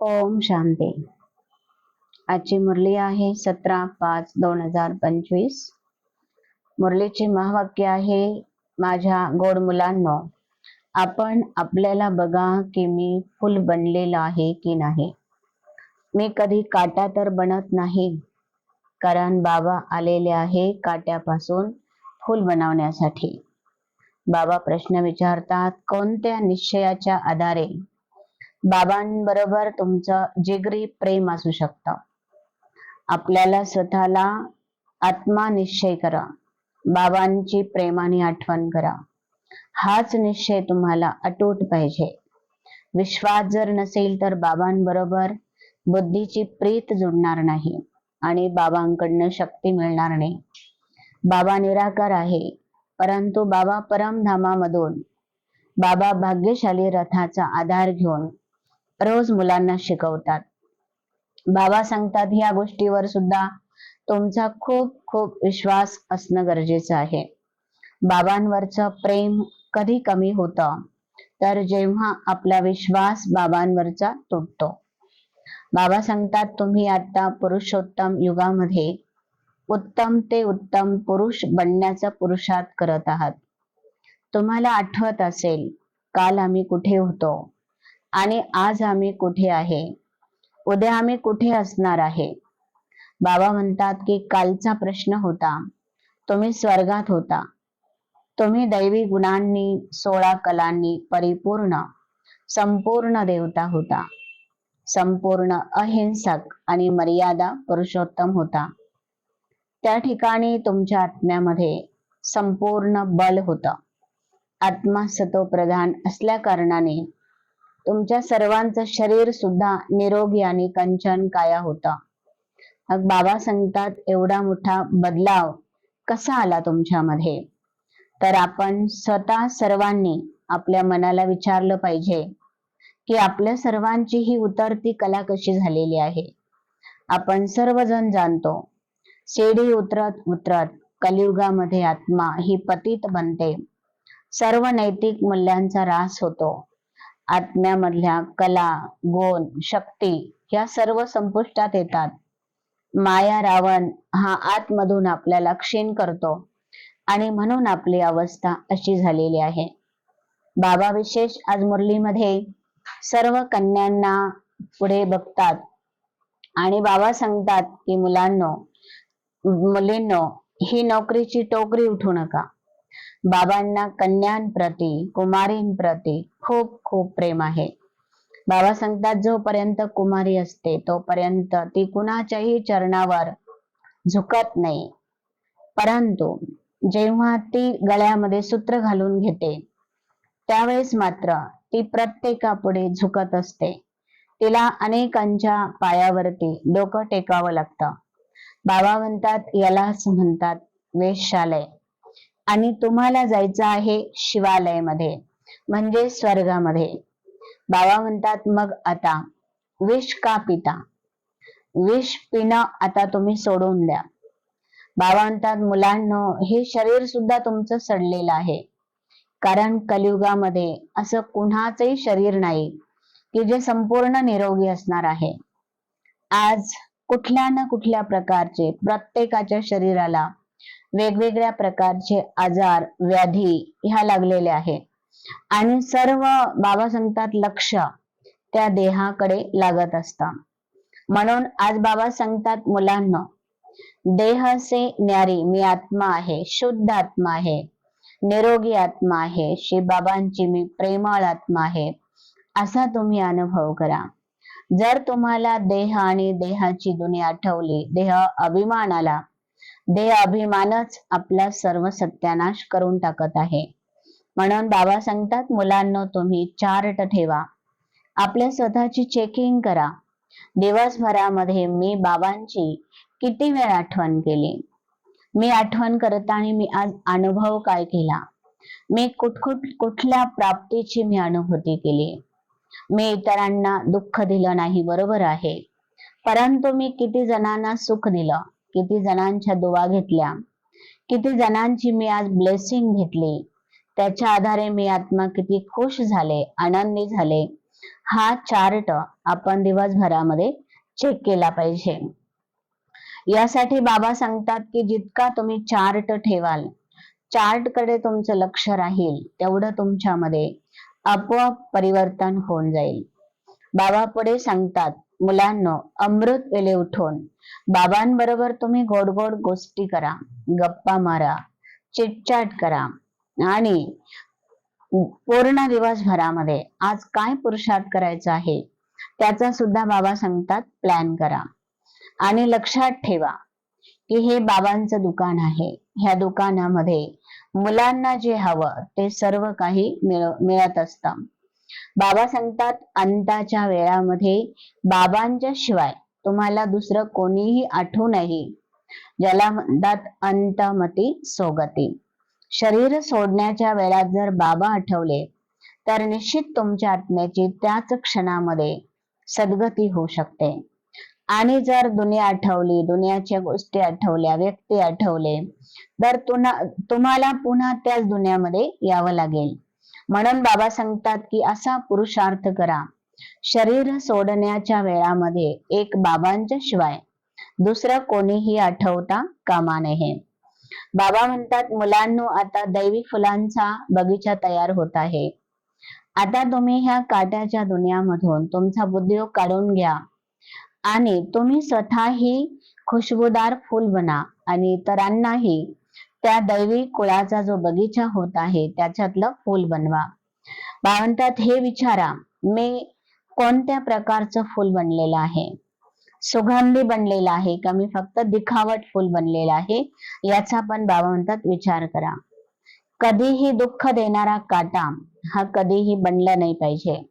ओम शांती. आजची मुरली आहे सतरा पाच दोन हजार पंचवीस. मुरलीचे महावाक्य आहे माझ्या गोड मुलांनो आपण आपल्याला बघा की मी फुल बनलेला आहे की नाही. मी कधी काटा तर बनत नाही कारण बाबा आलेले आहे काट्यापासून फुल बनवण्यासाठी. बाबा प्रश्न विचारतात कोणत्या निश्चयाच्या आधारे बाबांबरोबर तुमचं जिगरी प्रेम असू शकतं. आपल्याला स्वतःला आत्मा निश्चय करा. बाबांची प्रेमाने आठवण करा. हाच निश्चय तुम्हाला अटूट पाहिजे. विश्वास जर नसेल तर बाबांबरोबर बुद्धीची प्रीत जुडणार नाही आणि बाबांकडनं शक्ती मिळणार नाही. बाबा निराकार आहे परंतु बाबा परमधामामधून बाबा भाग्यशाली रथाचा आधार घेऊन रोज मुलांना शिकवतात. बाबा सांगतात या गोष्टीवर सुद्धा तुमचा खूप खूप विश्वास असणं गरजेचं आहे. बाबांवरचं प्रेम कधी कमी होतं तर जेव्हा आपला विश्वास बाबांवरचा तुटतो. बाबा सांगतात तुम्ही आता पुरुषोत्तम युगामध्ये उत्तम ते उत्तम पुरुष बनण्याचा पुरुषार्थ करत आहात. तुम्हाला आठवत असेल काल आम्ही कुठे होतो? आणि आज आम्ही कुठे आहे? उद्या आम्ही कुठे असणार आहे? बाबा म्हणतात की कालचा प्रश्न होता. तुम्ही स्वर्गात होता. तुम्ही दैवी गुणांनी सोळा कलांनी परिपूर्ण संपूर्ण देवता होता. संपूर्ण अहिंसक आणि मर्यादा पुरुषोत्तम होता. त्या ठिकाणी तुमच्या आत्म्यामध्ये संपूर्ण बल होत. आत्मा सतो प्रधान असल्या कारणाने तुमच्या सर्वांचं शरीर सुद्धा निरोगी आणि कंचन काया होता. मग बाबा सांगतात एवढा मोठा बदलाव कसा आला तुमच्यामध्ये? तर आपण स्वतः सर्वांनी आपल्या मनाला विचारलं पाहिजे की आपल्या सर्वांची ही उतरती कला कशी झालेली आहे? आपण सर्वजण जाणतो शिडी उतरत उतरत कलियुगामध्ये आत्मा ही पतित बनते. सर्व नैतिक मूल्यांचा रास होतो. आत्म्यामधल्या कला गुण शक्ती या सर्व संपुष्टात येतात. माया रावण हा आतमधून आपल्याला क्षीण करतो आणि म्हणून आपली अवस्था अशी झालेली आहे. बाबा विशेष आज मुरलीमध्ये सर्व कन्यांना पुढे बघतात आणि बाबा सांगतात की मुलांनो मुलींनो ही नोकरीची टोकरी उठू नका. बाबांना कन्यांप्रती कुमारींप्रती खूप खूप प्रेम आहे. बाबा सांगतात जोपर्यंत कुमारी असते तोपर्यंत ती कुणाच्याही चरणावर झुकत नाही. परंतु जेव्हा ती गळ्यामध्ये सूत्र घालून घेते त्यावेळेस मात्र ती प्रत्येकापुढे झुकत असते. तिला अनेकांच्या पायावरती डोकं टेकावं लागतं. बाबा म्हणतात यालाच म्हणतात वेशशालय आणि तुम्हाला जायचं आहे शिवालयमध्ये म्हणजे स्वर्गामध्ये. बाबा म्हणतात मग आता विष का पिता? विष पिणं आता तुम्ही सोडून द्या. बाबा म्हणतात मुलांनो हे शरीर सुद्धा तुमचं सडलेलं आहे. कारण कलियुगामध्ये असं कुणाचंही शरीर नाही की जे संपूर्ण निरोगी असणार आहे. आज कुठल्या ना कुठल्या प्रकारचे प्रत्येकाच्या शरीराला वेगवेगळ्या प्रकारचे आजार व्याधी ह्या लागलेले आहेत आणि सर्व बाबा सांगतात लक्ष त्या देहाकडे लागत असतात म्हणून आज बाबा सांगतात मुलांना देह से न्यारी मी आत्मा आहे शुद्ध आत्मा आहे निरोगी आत्मा आहे श्री बाबांची मी प्रेमळ आत्मा आहे असा तुम्ही अनुभव करा. जर तुम्हाला देह आणि देहाची दुनिया आठवली देह अभिमान आला देह अभिमानच आपला सर्व सत्यानाश करून टाकत आहे. म्हणून बाबा सांगतात मुलांना तुम्ही चार्ट ठेवा. आपल्या स्वतःची चेकिंग करा. दिवसभरामध्ये मी बाबांची किती वेळ आठवण केली? मी आठवण करताना मी आज अनुभव काय केला? मी कुठकुठ कुठल्या प्राप्तीची मी अनुभूती केली? मी इतरांना दुःख दिलं नाही बरोबर आहे. परंतु मी किती जणांना सुख दिलं? किती जणांच्या दुवा घेतल्या. किती जणांची मी आज ब्लेसिंग घेतली. त्याच्या आधारे मी आत्मा किती खुश झाले आनंदी झाले. हा चार्ट आपण दिवसभरामध्ये चेक केला पाहिजे. यासाठी बाबा सांगतात की जितका तुम्ही चार्ट ठेवाल चार्टकडे तुमचं लक्ष राहील तेवढं तुमच्यामध्ये आपोआप परिवर्तन होऊन जाईल. बाबा पुढे सांगतात मुलांनो अमृत वेळे उठून. बाबांबरोबर तुम्ही गोड गोड गोष्टी करा. गप्पा मारा. चिटचाट करा. आणि पूर्ण दिवसभरामध्ये आज काय पुरुषार्थ करायचा आहे त्याचा सुद्धा बाबा सांगतात प्लॅन करा. आणि लक्षात ठेवा की हे बाबांचं दुकान आहे. ह्या दुकानामध्ये मुलांना जे हवं ते सर्व काही मिळ मिळत असतं. बाबा सांगतात अंताच्या वेळामध्ये बाबांच्या शिवाय तुम्हाला दुसरं कोणीही आठवू नाही ज्याला म्हणतात अंतमती सोगती. शरीर सोडण्याच्या वेळात जर बाबा आठवले तर निश्चित तुमच्या आत्म्याची त्याच क्षणामध्ये सद्गती होऊ शकते. आणि जर दुनिया आठवली दुनियाच्या गोष्टी आठवल्या व्यक्ती आठवले तर तुम्हाला पुन्हा त्याच दुनियामध्ये यावं लागेल. म्हणून बाबा सांगतात की असा पुरुषार्थ करा. शरीर सोडण्याच्या वेळामध्ये एक बाबांच्या शिवाय दुसरं कोणीही आठवता कामा नये. बाबा म्हणतात मुलांनो आता दैवी फुलांचा बगीचा तयार होत आहे. आता तुम्ही ह्या काट्याच्या दुनियामधून तुमचा बुद्धियोग काढून घ्या आणि तुम्ही स्वतःही खुशबूदार फुल बना आणि इतरांनाही त्या दैवी कुळाचा जो बगीचा होत आहे त्याच्यातलं फूल बनवा. म्हणतात हे विचारा मी कोणत्या प्रकारचं फूल बनलेलं आहे? सुगंधी बनलेलं आहे का? मी फक्त दिखावट फूल बनलेलं आहे याचा पण बाबा विचार करा. कधीही दुःख देणारा काटा हा कधीही बनला नाही पाहिजे.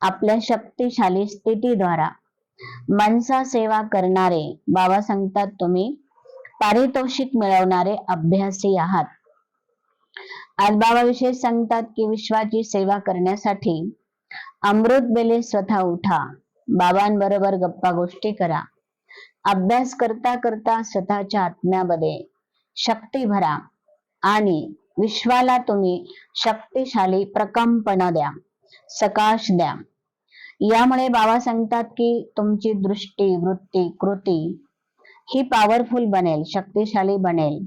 आपल्या शक्तिशाली स्थितीद्वारा. मनसा सेवा करणारे बाबा सांगतात तुम्ही पारितोषिक मिळवणारे अभ्यासी आहात. आज बाबाविषयी सांगतात की विश्वाची सेवा करण्यासाठी अमृत बेले स्वतः उठा. बाबांबरोबर गप्पा गोष्टी करा. अभ्यास करता करता स्वतःच्या आत्म्यामध्ये शक्ती भरा आणि विश्वाला तुम्ही शक्तिशाली प्रकंपना द्या सकाश द्या. यामुळे बाबा सांगतात की तुमची दृष्टी वृत्ती कृती ही पॉवरफुल बनेल शक्तिशाली बनेल.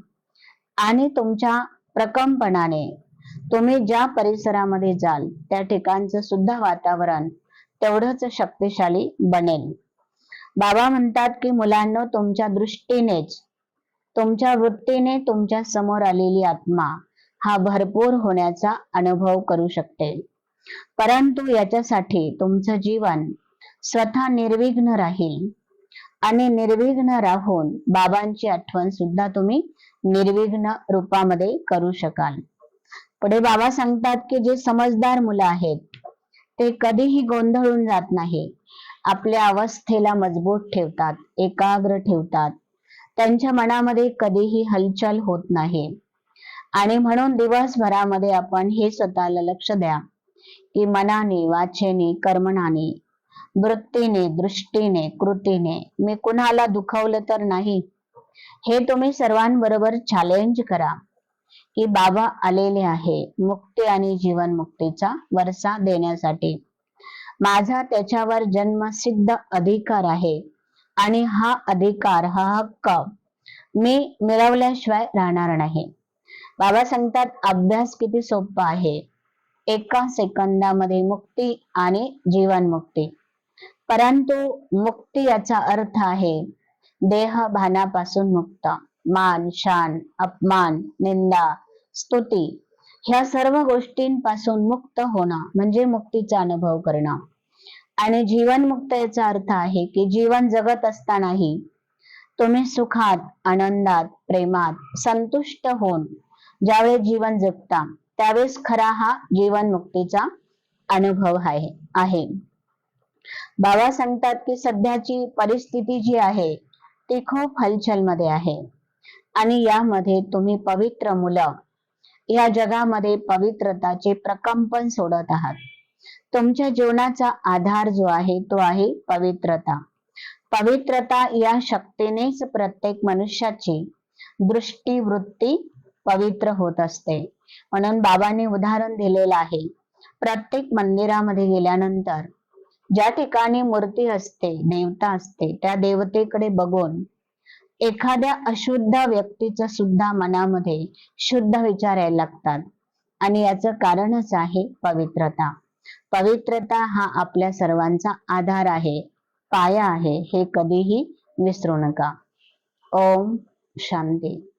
आणि तुमच्या प्रकंपणाने तुम्ही ज्या परिसरामध्ये जाल त्या ठिकाणचं सुद्धा वातावरण तेवढंच शक्तिशाली बनेल. बाबा म्हणतात की मुलांना तुमच्या दृष्टीनेच तुमच्या वृत्तीने तुमच्यासमोर आलेली आत्मा हा भरपूर होण्याचा अनुभव करू शकते. परंतु याच्यासाठी तुमचं जीवन स्वतः निर्विघ्न राहील. आणि निर्विघ्न राहून बाबांची आठवण सुद्धा तुम्ही निर्विघ्न रूपामध्ये करू शकाल. पुढे बाबा सांगतात की जे समजदार मुलं आहेत ते कधीही गोंधळून जात नाही. आपल्या अवस्थेला मजबूत ठेवतात एकाग्र ठेवतात. त्यांच्या मनामध्ये कधीही हलचल होत नाही. आणि म्हणून दिवसभरामध्ये आपण हे स्वतःला लक्ष द्या की मनाने वाचेने कर्मणाने वृत्तीने दृष्टीने कृतीने. मी कुणाला दुखवलं तर नाही. हे तुम्ही सर्वांबरोबर चॅलेंज करा. की बाबा आलेले आहे मुक्ती आणि जीवन मुक्तीचा वरसा देण्यासाठी. माझा त्याच्यावर जन्मसिद्ध अधिकार आहे आणि हा अधिकार हा हक्क मी मिळवल्याशिवाय राहणार नाही. बाबा सांगतात अभ्यास किती सोपा आहे. एका सेकंदामध्ये मुक्ती आणि जीवन मुक्ती परंतु मुक्ती याचा अर्थ आहे देह भानापासून मुक्त मान शान अपमान निंदा स्तुती ह्या सर्व गोष्टींपासून मुक्त होणं म्हणजे मुक्तीचा अनुभव करणं. आणि जीवन मुक्त याचा अर्थ आहे की जीवन जगत असतानाही तुम्ही सुखात आनंदात प्रेमात संतुष्ट होऊन ज्यावेळेस जीवन जगता त्यावेळेस खरा हा जीवन मुक्तीचा अनुभव आहे. आहे. बाबा सांगतात की सध्याची परिस्थिती जी आहे ती खूप हलचलमध्ये आहे. आणि यामध्ये तुम्ही पवित्र मुलं या जगामध्ये पवित्रताचे प्रकंपन सोडत आहात. तुमच्या जीवनाचा आधार जो आहे तो आहे पवित्रता. पवित्रता या शक्तीनेच प्रत्येक मनुष्याची दृष्टी वृत्ती पवित्र होत असते. म्हणून बाबांनी उदाहरण दिलेलं आहे. प्रत्येक मंदिरामध्ये गेल्यानंतर ज्या ठिकाणी मूर्ती असते देवता असते त्या देवतेकडे बघून एखाद्या अशुद्ध व्यक्तीचं सुद्धा मनामध्ये शुद्ध विचार यायला लागतात. आणि याचं कारणच आहे पवित्रता. पवित्रता हा आपल्या सर्वांचा आधार आहे पाया आहे हे कधीही विसरू नका. ओम शांती.